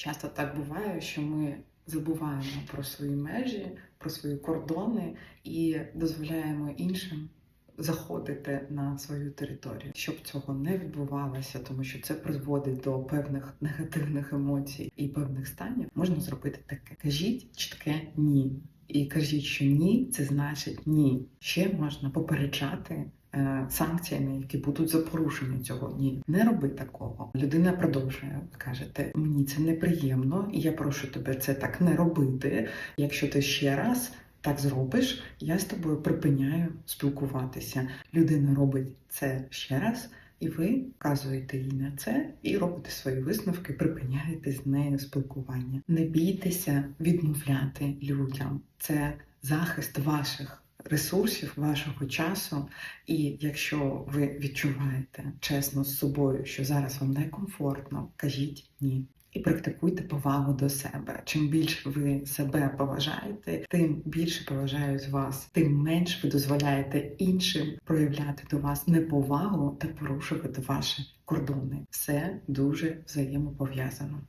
Часто так буває, що ми забуваємо про свої межі, про свої кордони і дозволяємо іншим заходити на свою територію, щоб цього не відбувалося, тому що це призводить до певних негативних емоцій і певних станів. Можна зробити таке: кажіть чітке ні. І кажіть, що ні, це значить ні. Ще можна попереджати санкціями, які будуть за порушення цього. Ні, не роби такого. Людина продовжує кажете, мені це неприємно, і я прошу тебе це так не робити. Якщо ти ще раз так зробиш, я з тобою припиняю спілкуватися. Людина робить це ще раз. І ви вказуєте їй на це і робите свої висновки, припиняєте з нею спілкування. Не бійтеся відмовляти людям. Це захист ваших ресурсів, вашого часу. І якщо ви відчуваєте чесно з собою, що зараз вам некомфортно, кажіть ні. І практикуйте повагу до себе. Чим більше ви себе поважаєте, тим більше поважають вас, тим менше ви дозволяєте іншим проявляти до вас неповагу та порушувати ваші кордони. Все дуже взаємопов'язано.